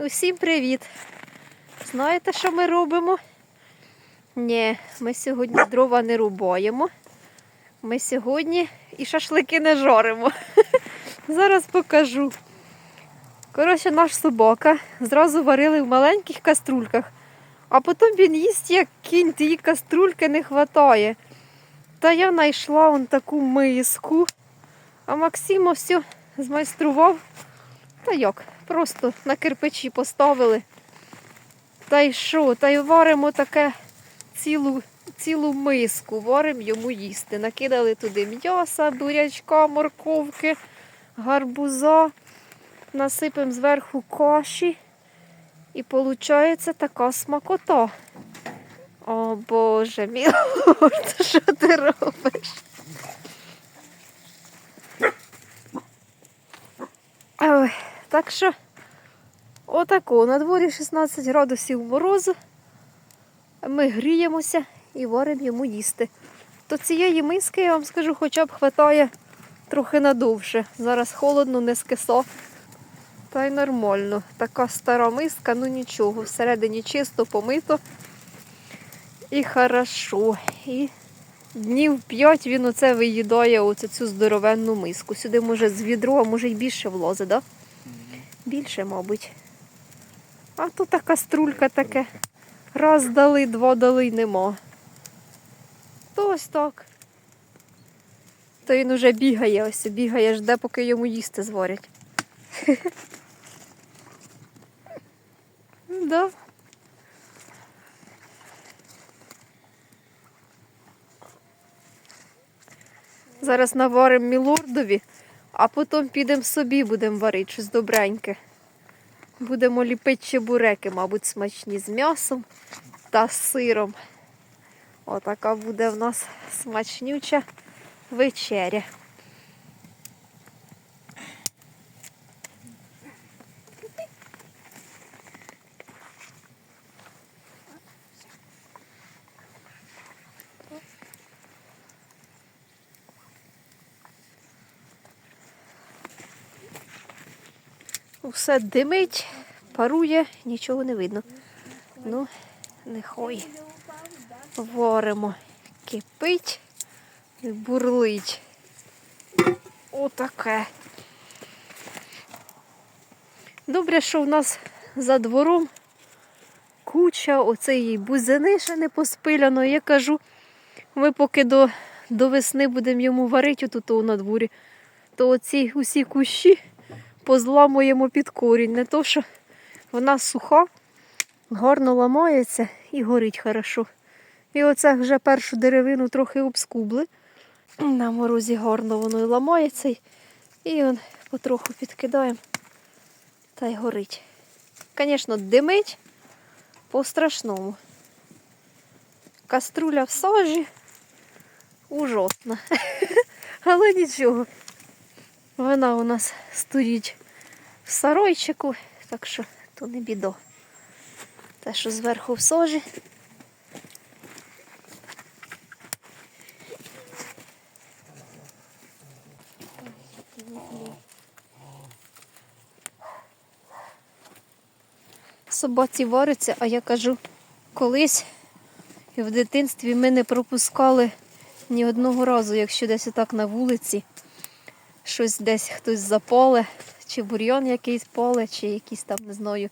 Усім привіт! Знаєте, що ми робимо? Ні, ми сьогодні дрова не рубаємо. Ми сьогодні і шашлики не жоримо. Зараз покажу. Коротше, наш собака зразу варили в маленьких каструльках, а потім він їсть як кінь, тієї каструльки не вистачає. Та я знайшла он таку миску, а Максимо все змайстрував. Та як? Просто на кирпичі поставили. Та й що? Та й варимо таке цілу, цілу миску, варимо йому їсти. Накидали туди м'яса, бурячка, морковки, гарбуза, насипемо зверху каші. І виходить така смакота. О Боже мій що ти робиш? Ой, так що, отако, на дворі 16 градусів морозу. Ми гріємося і варимо йому їсти. То цієї миски, я вам скажу, хоча б хватає трохи надовше. Зараз холодно, не скисо. Та й нормально. Така стара миска, ну нічого. Всередині чисто, помито. І хорошо. І днів 5 він оце виїдає оце цю здоровенну миску. Сюди може з відро, а може й більше влозить, так? Да? Більше, мабуть. А тут така струлька таке. Раз дали, два дали й нема. То ось так. То він уже бігає, ось бігає, жде, поки йому їсти зварять. Да. Зараз наваримо мілордові, а потім підемо собі будемо варити щось добреньке. Будемо ліпити чебуреки, мабуть, смачні з м'ясом та сиром. Отака буде в нас смачнюча вечеря. Усе димить, парує, нічого не видно. Ну, нехай варимо. Кипить, і бурлить. Отаке. Добре, що в нас за двором куча оцеї бузини ще не поспиляно. Я кажу, ми поки до, до весни будемо йому варити тут на дворі, то оці усі кущі позламуємо під корінь. Не то, що вона суха, гарно ламається і горить хорошо. І оце вже першу деревину трохи обскубли. На морозі гарно воно і ламається. І он потроху підкидаємо та й горить. Звісно, димить по-страшному. Каструля в сажі ужасна. Але нічого. Вона у нас стоїть в саройчику, так що то не бідо. Те, що зверху в сожі. Собаці вариться, а я кажу, колись в дитинстві ми не пропускали ні одного разу, якщо десь отак на вулиці щось десь хтось запале, чи бур'ян якийсь поле, чи якісь там, не знаю,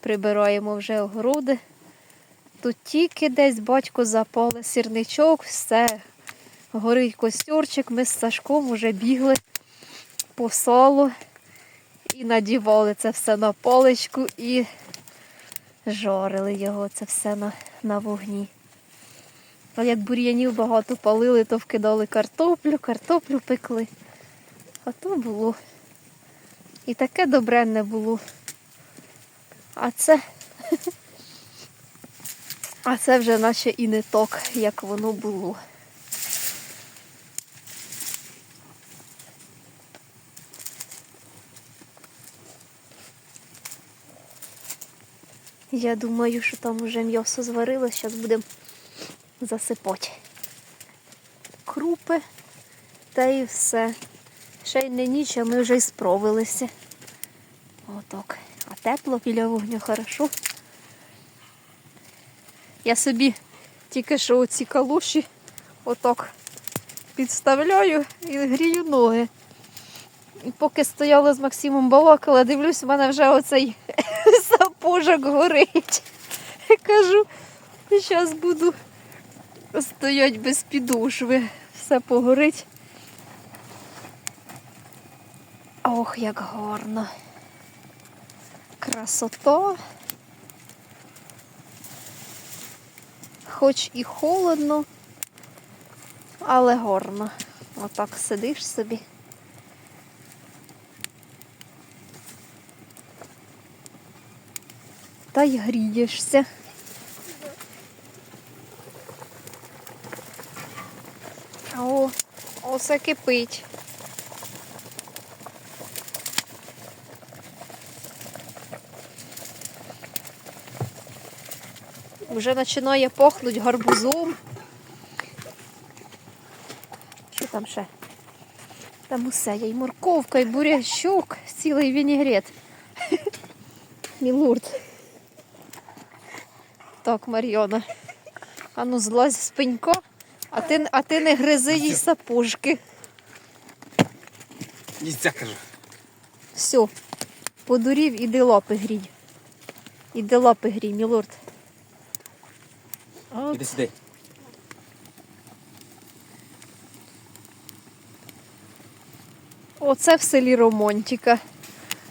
прибираємо вже огороди. Тут тільки десь батько запале сірничок, все, горить костюрчик, ми з Сашком вже бігли по солу і надівали це все на поличку і жарили його це все на, на вогні. А як бур'янів багато палили, то вкидали картоплю, картоплю пекли. А то було. І таке добренне було. А це. А це вже наче і не ток, як воно було. Я думаю, що там уже м'ясо зварилось, зараз будемо засипати. Крупи та і все. Ще й не ніч, а ми вже й справилися. Отак. А тепло біля вогню, хорошо. Я собі тільки що оці калуші отак підставляю і грію ноги. І поки стояла з Максимом балакала, дивлюсь, у мене вже оцей сапожок горить. Кажу, зараз буду стоять без підошви. Все погорить. Ох, як гарно. Красота. Хоч і холодно, але гарно. Отак сидиш собі. Та й грієшся. О, оце кипить. Вже починає пахнути гарбузом. Що там ще? Там усе є і морковка, і бурячок, цілий вінігрет. Мілурд. Так, Мар'яна. А ну злазь з а ти, а ти не гризи їй сапожки. Нельзя, кажу. Все, подурів, іди лапи грій. Іди лапи грій, мілорд. От. Іди сюди. Оце в селі романтика.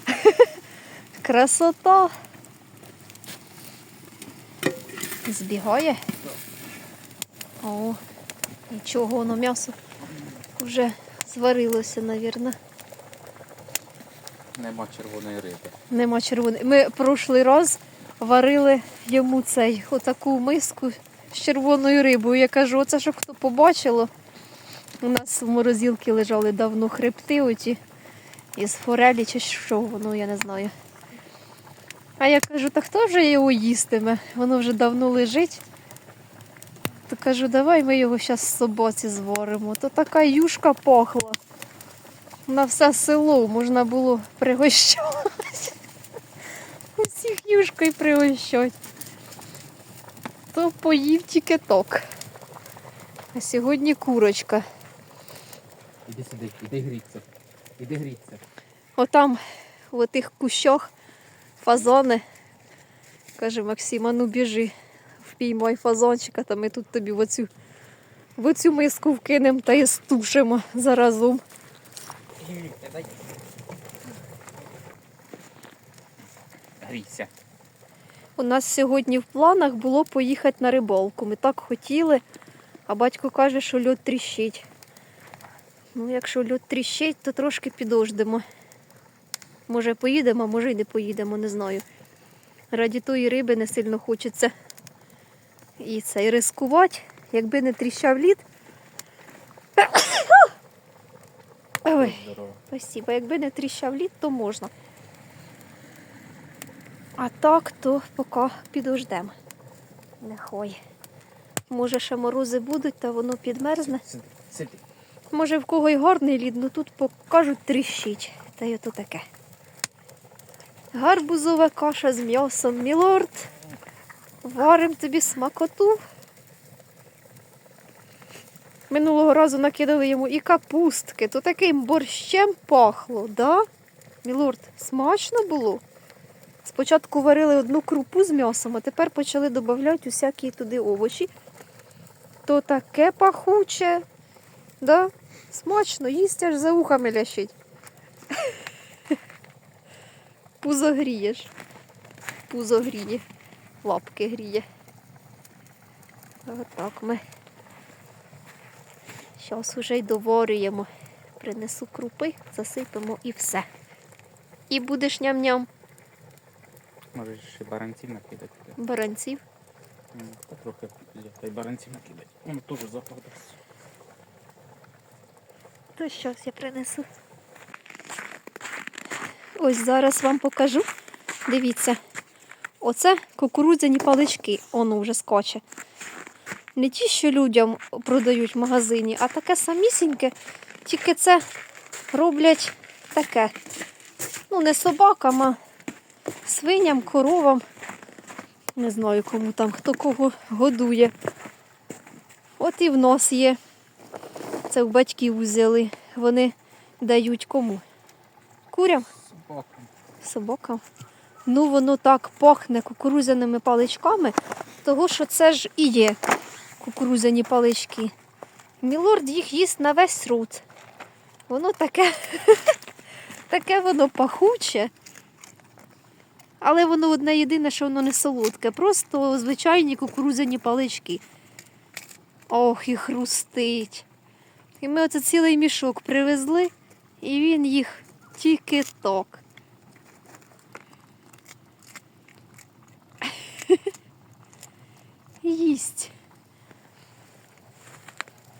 Красота. Збігає. О, нічого, воно м'ясо вже зварилося, мабуть. Нема червоної риби. Нема червоної. Ми прошлий раз варили йому цей отаку миску з червоною рибою. Я кажу, оце щоб хто побачило. У нас в морозилці лежали давно хребти оті із форелі чи що воно, я не знаю. А я кажу, та хто вже його їстиме? Воно вже давно лежить. То кажу, давай ми його зараз з собаці зваримо. То така юшка пахла. На все село можна було пригощати. Усіх юшкою пригощати. То поїв тільки ток. А сьогодні курочка. Іди сюди, іди гріться. Іди гріться. Отам, в тих кущах, фазони. Каже Максим, а ну біжи, впіймай фазончика, та ми тут тобі в оцю, в оцю миску вкинемо та і стушимо заразом. Грійся. У нас сьогодні в планах було поїхати на рибалку. Ми так хотіли, а батько каже, що льот тріщить. Ну, якщо льот тріщить, то трошки підождемо. Може поїдемо, а може й не поїдемо, не знаю. Раді тої риби не сильно хочеться і це, і рискувати. Якби не тріщав лід. Ой. Спасибо. Якби не тріщав лід, то можна. А так, то поки підождемо. Нехай. Може, ще морози будуть, та воно підмерзне. Може, в кого й гарний лід, ну тут покажуть тріщить. Та й ото таке. Гарбузова каша з м'ясом, мілорд. Варим тобі смакоту. Минулого разу накидали йому і капустки, то таким борщем пахло, да? Мілорд, смачно було. Спочатку варили одну крупу з м'ясом, а тепер почали додавати усякі туди овочі. То таке пахуче. Да? Смачно, їсть аж за ухами лящить. Пузо грієш. Пузо гріє. Лапки гріє. Отак ми. Зараз уже й доварюємо. Принесу крупи, засипемо і все. І будеш ням-ням Можеш ще баранців накидати. баранців. Трохи та й баранців накидати. Воно теж запах дасть. То щось я принесу. Ось зараз вам покажу. Дивіться, оце кукурудзяні палички, воно вже скоче. Не ті, що людям продають в магазині, а таке самісіньке, тільки це роблять таке. Ну, не собакам, а свиням, коровам. Не знаю, кому там, хто кого годує. От і в нас є. Це в батьків взяли. Вони дають кому? Курям? Собакам. Собакам. Ну, воно так пахне кукурузяними паличками, того що це ж і є кукурузяні палички. Мілорд їх їсть на весь рот. Воно таке, таке воно пахуче. Але воно одне єдине, що воно не солодке. Просто звичайні кукурузяні палички. Ох, і хрустить. І ми оце цілий мішок привезли, і він їх тільки так. Їсть.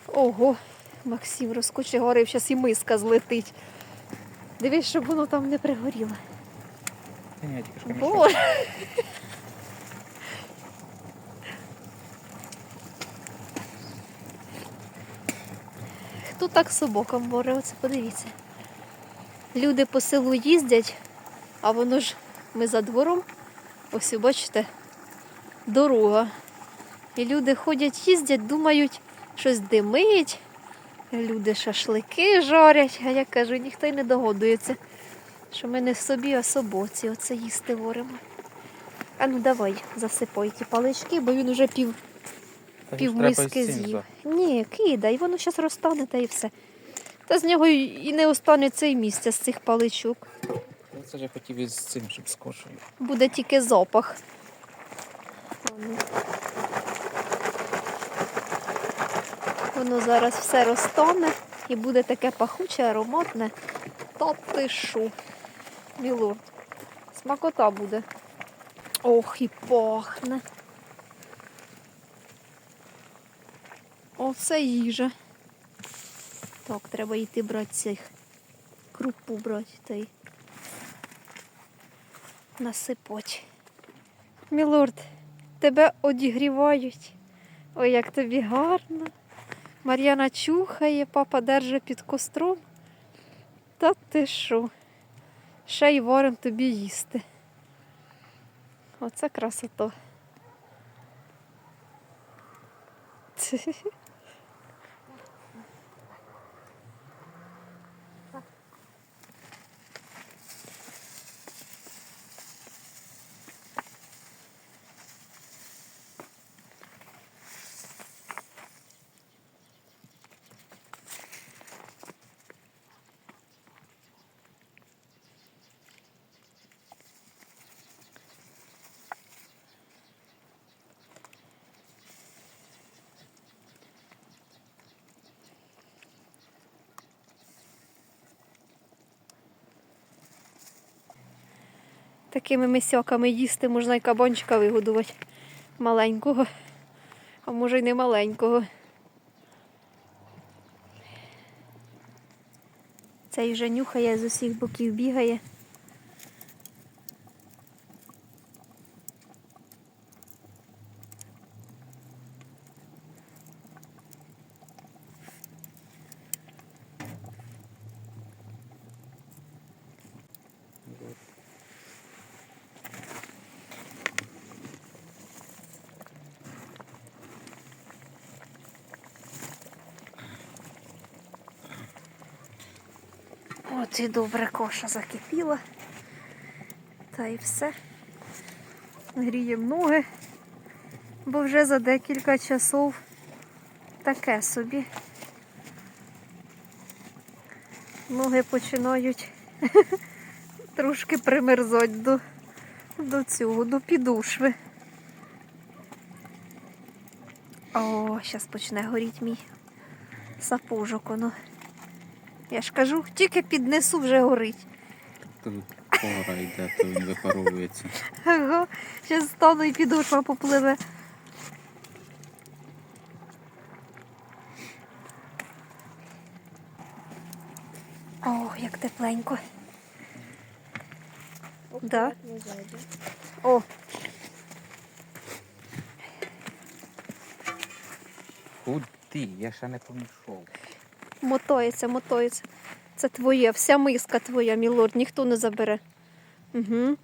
Ого, Максим розкочегарив, зараз і миска злетить. Дивись, щоб воно там не пригоріло. Ні, тільки. Боже. Хто так собакам боре? Оце подивіться. Люди по селу їздять, а воно ж ми за двором. Ось бачите, дорога. І люди ходять, їздять, думають, щось димить, люди шашлики жарять, а я кажу, ніхто й не догодується, що ми не собі, а собоці оце їсти воримо. А ну давай, засипай ті палички, бо він уже пів, пів миски з'їв. Ні, кидай, воно зараз розтане та і все. Та з нього і не останеться і місця з цих паличок. Я Це ж я хотів із цим, щоб скошую. Буде тільки запах. Воно. Воно зараз все розтане і буде таке пахуче, ароматне. Та ти шо, мілорд. Смакота буде. Ох, і пахне. Оце їжа. Так, треба йти брати цих крупу брати та й. Мілорд, тебе одігрівають. Ой, як тобі гарно. Мар'яна чухає, папа держить під костром. Та ти що? Ще й варим тобі їсти. Оце красота. Такими мисяками їсти можна і кабанчика вигодувати. Маленького. А може й не маленького. Цей вже нюхає з усіх боків бігає. От і добре коша закипіла. Та й все. Гріємо ноги, бо вже за декілька часов таке собі. Ноги починають трошки примерзать до, до цього, до підушви. О, зараз почне горіти мій сапожок воно. Я ж кажу, тільки піднесу вже горить. Тут пора йде, то він випаровується. Ага, зараз стану і підошва попливе. О, як тепленько. Да. О, Куди? Я ще не помішов мотається, мотається. Це твоє, вся миска твоя, мілорд, ніхто не забере. Угу.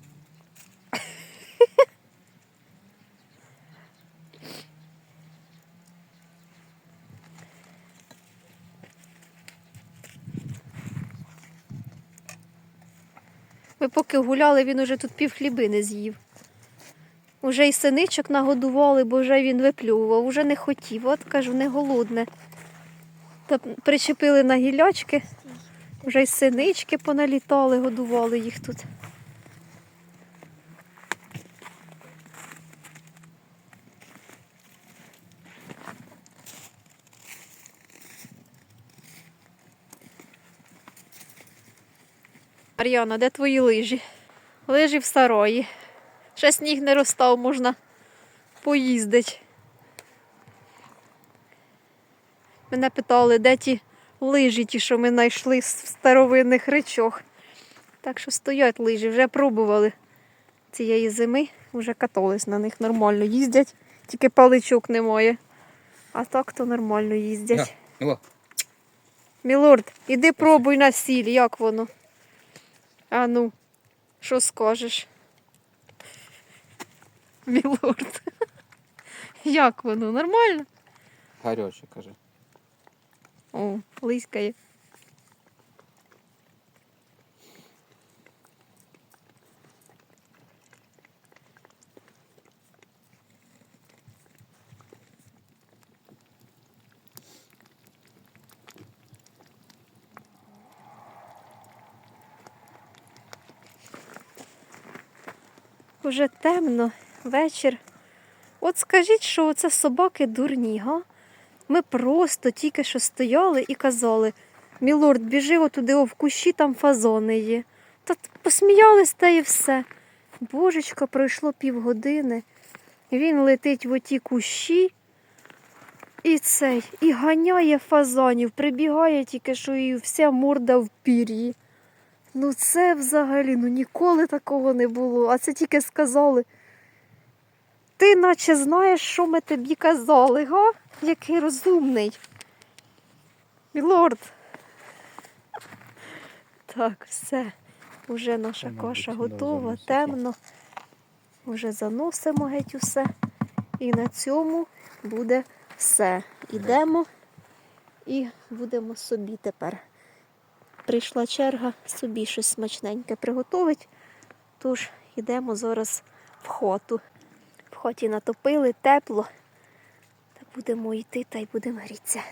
Ми поки гуляли, він уже тут пів хлібини з'їв. Уже й синичок нагодували, бо вже він виплював, уже не хотів. От кажу, не голодне. Причепили на гілячки, вже й синички поналітали, годували їх тут. Мар'яна, де твої лижі? Лижі в сарої. Ще сніг не розстав, можна поїздить. Мене питали, де ті лижі, ті, що ми знайшли з старовинних речох. Так що стоять лижі, вже пробували цієї зими, вже катались на них нормально їздять, тільки паличок немає. А так то нормально їздять. Міло, Мілорд, іди пробуй на сіль, як воно. А ну, що скажеш? Мілорд. Як воно? Нормально? гаряче, каже. О, лискає. Уже темно, вечір. От скажіть, що оце собаки дурні, га? Ми просто тільки що стояли і казали, мілорд, біжи отуди о, в кущі, там фазони є. Та посміялись та і все. Божечко, пройшло півгодини. Він летить в оті кущі і цей, і ганяє фазанів, прибігає тільки, що і вся морда в пір'ї. Ну це взагалі, ну ніколи такого не було. А це тільки сказали. Ти наче знаєш, що ми тобі казали, га? Який розумний. Мілорд. Так, все. Уже наша каша готова, темно. Уже заносимо геть усе. І на цьому буде все. Ідемо і будемо собі тепер. Прийшла черга собі щось смачненьке приготувати. Тож йдемо зараз в хату. В хаті натопили тепло. Та будемо йти та й будемо грітися.